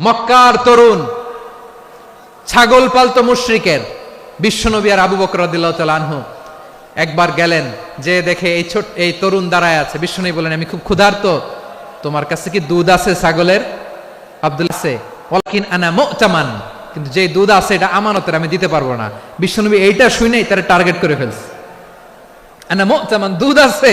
মক্কার তরুণ, ছাগল পালতো মুশরিকের, বিশ্বনবী আর আবু বকর আনহু। একবার গেলেন, যে দেখে এই ছোট এই তরুণ দাঁড়ায় আছে। বিশ্বনবী বলেন আমি খুব ক্ষুধার্ত। তোমার কাছে কি দুধ আছে ছাগলের? আব্দুল আছে ওয়াকিন আনা মুতামান। কিন্তু যে দুধ আছে, এটা আমানতের, আমি দিতে পারব না। বিশ্বনবী এইটা শুনেই তারা টার্গেট করে ফেলছে। আনা মুতামান, দুধ আছে?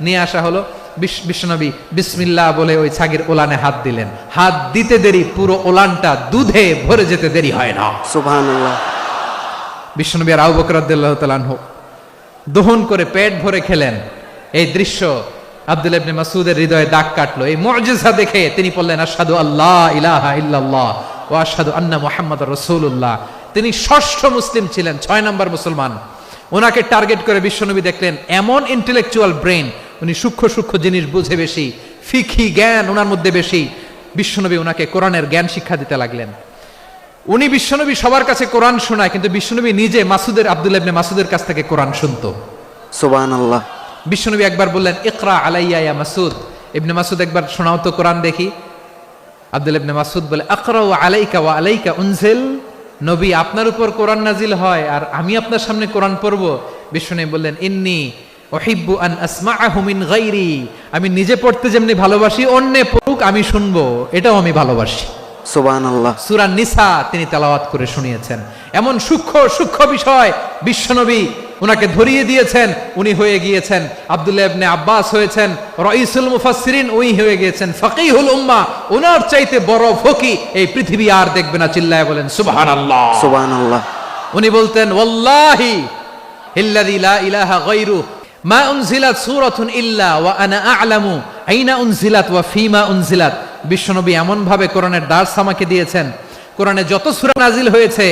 নিয়ে আসা হলো বিশ- বিশ্বনবী বিসমিল্লাহ বলে ওই ছাগির ওলানে হাত দিলেন। হাত দিতে দেরি পুরো ওলানটা দুধে ভরে যেতে দেরি হয় না। সুবহানাল্লাহ। বিশ্বনবী আর আবু বকর রাদিয়াল্লাহু তাআলা দহন করে পেট ভরে খেলেন। এই দৃশ্য আব্দুল ইবনে মাসুদের হৃদয়ে দাগ কাটলো। এই মুজিজা দেখে তিনি বললেন আশহাদু আল্লাহ ইলাহা ইল্লাল্লাহ ওয়া আশহাদু আন্না মুহাম্মাদুর রাসূলুল্লাহ। তিনি ষষ্ঠ মুসলিম ছিলেন ছয় নম্বর মুসলমান। ওনাকে টার্গেট করে বিশ্বনবী দেখলেন এমন ইন্টেলেকচুয়াল ব্রেন উনি সূক্ষ্ম সূক্ষ্ম জিনিস বুঝে বেশি ফিকি জ্ঞান ওনার মধ্যে বেশি। বিশ্বনবী ওনাকে কোরআনের জ্ঞান শিক্ষা দিতে লাগলেন। উনি বিশ্বনবী সবার কাছে কোরআন শোনায় কিন্তু বিশ্বনবী নিজে মাসুদের আব্দুল ইবনে মাসুদের কাছ থেকে কোরআন শুনতো। সুবহানাল্লাহ। বিশ্বনবী একবার বললেন ইকরা আলাইয়া ইয়া মাসুদ। ইবনে মাসুদ একবার শোনাও তো কোরআন দেখি। আব্দুল ইবনে মাসুদ বলে আকরা ওয়া আলাইকা ওয়া আলাইকা উনজিল। নবী আপনার উপর কোরআন নাজিল হয় আর আমি আপনার সামনে কোরআন পড়ব। বিশ্বনবী বললেন ইন্নি ওহিব্বু আন আসমাআহু মিন গায়রি। আমি নিজে পড়তে যেমনি ভালোবাসি অন্যে পড়ুক আমি শুনব। এটাও আমি ভালোবাসি। সুবহানাল্লাহ। সুরা নিসা তিনি তেলাওয়াত করে শুনিয়েছেন। এমন সূক্ষ্ম সূক্ষ্ম বিষয় বিশ্বনবী উনাকে ধরিয়ে দিয়েছেন উনি হয়ে গিয়েছেন আব্দুল্লাহ ইবনে আব্বাস হয়েছেন রইসুল মুফাসসিরিন উই হয়ে গিয়েছেন ফকিহুল উম্মাহ উনার চাইতে বড় ফকি এই পৃথিবী আর দেখবে না চিল্লায় বলেন সুবহানাল্লাহ। সুবহানাল্লাহ। উনি বলতেন ওয়াল্লাহি ইল্লাযী লা ইলাহা গায়রু মা উনজিলাত ইল্লা আনা আ'লামু। আইনা উনজিলাত ওয়া ফিমা উনজিলাত। বিশ্বনবী কোরআনের দার্স আমাকে দিয়েছেন। কোরআনে যত নাজিল হয়েছে,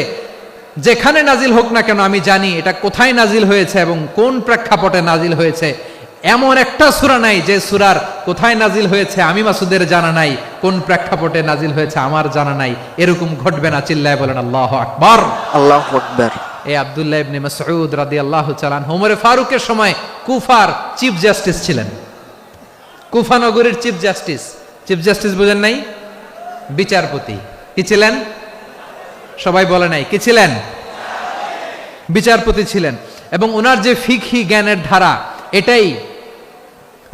যেখানে নাজিল হোক না কেন আমি জানি এটা কোথায় নাজিল হয়েছে এবং কোন প্রেক্ষাপটে নাজিল হয়েছে। এমন একটা সূরা নাই যে সূরার কোথায় নাজিল হয়েছে আমি মাসুদের জানা নাই, কোন প্রেক্ষাপটে নাজিল হয়েছে আমার জানা নাই। এরকম ঘটবে না, চিল্লায় বলেন আল্লাহ আকবার। আল্লাহু এই আবদুল্লাহ ইবনে মাসউদ রাদিয়াল্লাহু চালান ওমরে ফারুকের সময় কুফার চিফ জাস্টিস ছিলেন। কুফা নগরীর চিফ জাস্টিস। চিফ জাস্টিস বুঝেন নাই? বিচারপতি। কি ছিলেন? সবাই বলে নাই। কি ছিলেন? বিচারপতি ছিলেন। এবং ওনার যে ফিকহি জ্ঞানের ধারা, এটাই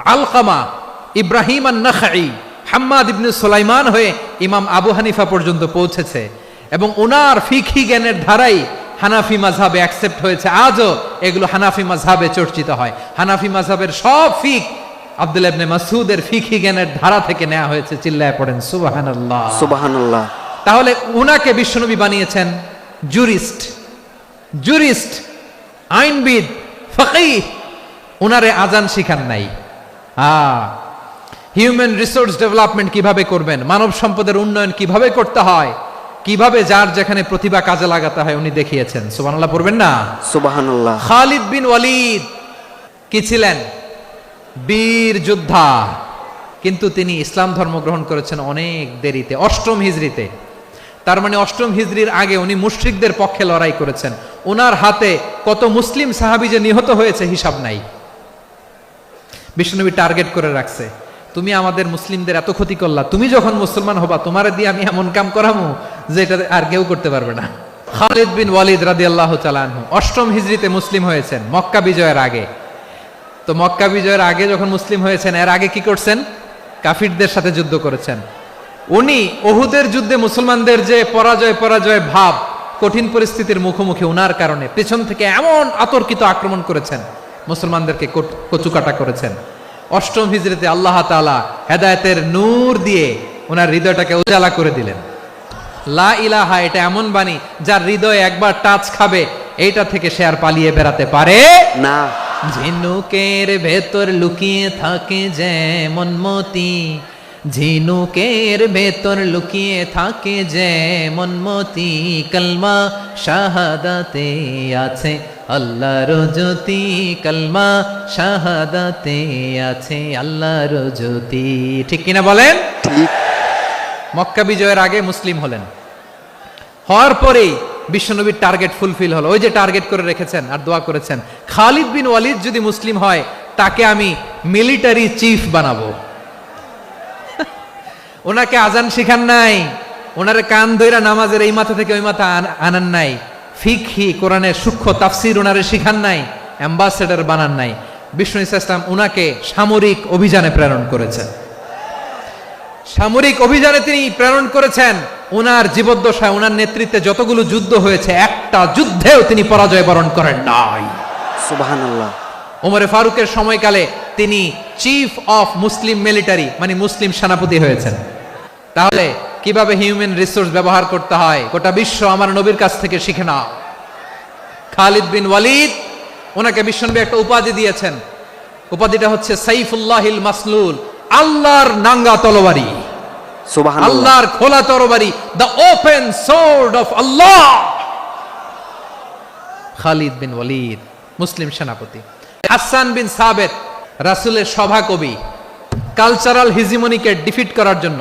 আলকামা ইব্রাহিম আন নাখাই হাম্মাদ ইবনে সুলাইমান হয়ে ইমাম আবু হানিফা পর্যন্ত পৌঁছেছে। এবং ওনার ফিকহি জ্ঞানের ধারাই হানাফি মাঝহাবে অ্যাকসেপ্ট হয়েছে। আজও এগুলো হানাফি মাঝহাবে চর্চিত হয়। হানাফি মাঝহাবের সব ফিক আব্দুল ইবনে মাসুদের ফিকহি জ্ঞানের ধারা থেকে নেওয়া হয়েছে চিল্লায় পড়েন। সুবহানাল্লাহ। সুবহানাল্লাহ। তাহলে উনাকে বিশ্বনবী বানিয়েছেন জুরিস্ট জুরিস্ট আইনবিদ ফকিহ। উনারে আজান শিখান নাই। হিউম্যান রিসোর্স ডেভেলপমেন্ট কীভাবে করবেন? মানব সম্পদের উন্নয়ন কীভাবে করতে হয়? কীভাবে যার যেখানে প্রতিভা কাজে লাগাতে হয় উনি দেখিয়েছেন। সুবহানাল্লাহ পড়বেন না? সুবহানাল্লাহ। খালিদ বিন ওয়ালিদ কি ছিলেন? বীর যোদ্ধা। কিন্তু তিনি ইসলাম ধর্ম গ্রহণ করেছেন অনেক দেরিতে অষ্টম হিজরিতে তার মানে অষ্টম হিজরির আগে উনি মুশরিকদের পক্ষে লড়াই করেছেন। ওনার হাতে কত মুসলিম সাহাবি যে নিহত হয়েছে হিসাব নাই। বিষ্ণুনবী টার্গেট করে রাখছে। তুমি আমাদের মুসলিমদের এত ক্ষতি করলা, তুমি যখন মুসলমান হবা, তোমারে দিয়ে আমি এমন কাম করামু যে এটা আর কেউ করতে পারবে না। খালিদ বিন ওয়ালিদ রাদিয়াল্লাহু তাআলা আনহু, অষ্টম হিজরিতে মুসলিম হয়েছেন, মক্কা বিজয়ের আগে। তো মক্কা বিজয়ের আগে যখন মুসলিম হয়েছেন, এর আগে কি করছেন? কাফিরদের সাথে যুদ্ধ করেছেন। উনি ওহুদের যুদ্ধে মুসলমানদের যে পরাজয় পরাজয় ভাব, কঠিন পরিস্থিতির মুখোমুখি উনার কারণে, পেছন থেকে এমন আতর্কিত আক্রমণ করেছেন, মুসলমানদেরকে কচুকাটা করেছেন। অষ্টম হিজরিতে আল্লাহ তালা হেদায়তের নূর দিয়ে ওনার হৃদয়টাকে উজালা করে দিলেন। লা ইলাহা এটা এমন বাণী যার হৃদয় একবার টাচ খাবে এইটা থেকে সে আর পালিয়ে বেড়াতে পারে না। ঝিনুকের ভেতর লুকিয়ে থাকে যেমন মতি। ঝিনুকের ভেতর লুকিয়ে থাকে যে মনমতি কলমা শাহাদাতে আছে আল্লাহর জ্যোতি কলমা শাহাদাতে আছে আল্লাহর জ্যোতি। ঠিক কিনা বলেন? ঠিক। মক্কা বিজয়ের আগে মুসলিম হলেন। হওয়ার পরেই বিশ্বনবীর টার্গেট ফুলফিল হলো। ওই যে টার্গেট করে রেখেছেন আর দোয়া করেছেন খালিদ বিন ওয়ালিদ যদি মুসলিম হয় তাকে আমি মিলিটারি চিফ বানাবো। ওনাকে আজান শিখান নাই। ওনারে কান ধইরা নামাজের এই মাথা থেকে ওই মাথা আন- আনান নাই। ফিকহি কোরআনের সূক্ষ্ম তাফসির ওনারে শিখান নাই অ্যাম্বাসেডর বানান নাই। বিষ্ণু ইসলাম উনাকে সামরিক অভিযানে প্রেরণ করেছেন। সামরিক অভিযানে তিনি প্রেরণ করেছেন। ওনার জীবদ্দশায় ওনার নেতৃত্বে যতগুলো যুদ্ধ হয়েছে একটা যুদ্ধেও তিনি পরাজয় বরণ করেন নাই। ওমরে ফারুকের সময়কালে তিনি চিফ অফ মুসলিম মিলিটারি মানে মুসলিম সেনাপতি হয়েছেন। তাহলে কীভাবে হিউম্যান রিসোর্স ব্যবহার করতে হয়? গোটা বিশ্ব আমার নবীর কাছ থেকে শিখে নাও। খালিদ বিন ওয়ালিদ ওনাকে বিশ্বনবী একটা উপাধি দিয়েছেন। উপাধিটা হচ্ছে সাইফুল্লাহিল মাসলুল আল্লাহর নাঙ্গা তলোয়ারি। আল্লাহর খোলা তরবারি the open sword of Allah Khalid bin Walid মুসলিম সেনাপতি। হাসান বিন সাবেত রাসূলের সভা কবি কালচারাল হিজিমনিকে ডিফিট করার জন্য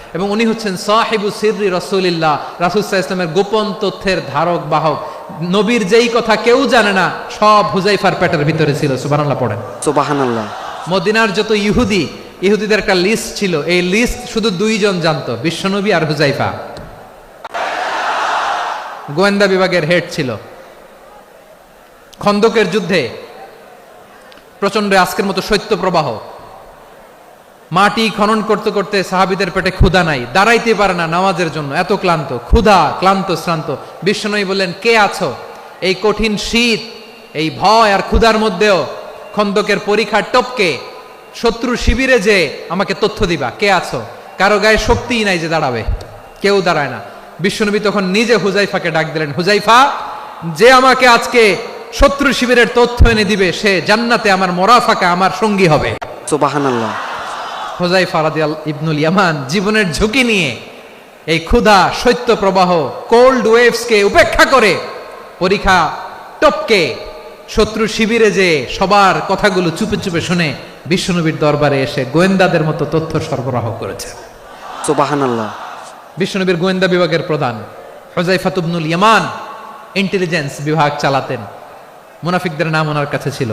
এবং উনি হচ্ছেন সাহেবু সিররি রসুলিল্লাহ রাসুলসাহ ইসলামের গোপন তথ্যের ধারক বাহক। নবীর যেই কথা কেউ জানে না সব হুজাইফার পেটের ভিতরে ছিল সুবহানাল্লাহ পড়েন। সুবাহান আল্লাহ মদিনার যত ইহুদি ইহুদিদের একটা লিস্ট ছিল এই লিস্ট শুধু দুইজন জানতো বিশ্বনবী আর হুজাইফা। গোয়েন্দা বিভাগের হেড ছিল। খন্দকের যুদ্ধে প্রচণ্ড আজকের মতো শৈত্য প্রবাহ মাটি খনন করতে করতে সাহাবিদের পেটে ক্ষুধা নাই, দাঁড়াইতে পারে না নামাজের জন্য, এত ক্লান্ত, ক্ষুধা, ক্লান্ত, শ্রান্ত। বিশ্বনবী বললেন, কে আছো? এই কঠিন শীত, এই ভয় আর ক্ষুধার মধ্যেও খন্দকের পরীক্ষার টপকে, শত্রু শিবিরে যে আমাকে তথ্য দিবা, কে আছো? কারও গায়ে শক্তিই নাই যে দাঁড়াবে, কেউ দাঁড়ায় না। বিশ্বনবী তখন নিজে হুজাইফাকে ডাক দিলেন, হুজাইফা, যে আমাকে আজকে শত্রু শিবিরের তথ্য এনে দিবে, সে জান্নাতে আমার মরাফাকা আমার সঙ্গী হবে। সুবাহান আল্লাহ হোজাইফা রাদিয়াল ইবনুল ইয়ামান জীবনের ঝুঁকি নিয়ে এই ক্ষুধা শৈত্য প্রবাহ কোল্ড ওয়েভসকে উপেক্ষা করে পরীক্ষা টপকে শত্রু শিবিরে যে সবার কথাগুলো চুপে চুপে শুনে বিশ্বনবীর দরবারে এসে গোয়েন্দাদের মতো তথ্য সরবরাহ করেছে। সুবাহান আল্লাহ বিশ্বনবীর গোয়েন্দা বিভাগের প্রধান হোজাইফাতুবনুল ইয়ামান ইন্টেলিজেন্স বিভাগ চালাতেন। মুনাফিকদের নাম ওনার কাছে ছিল।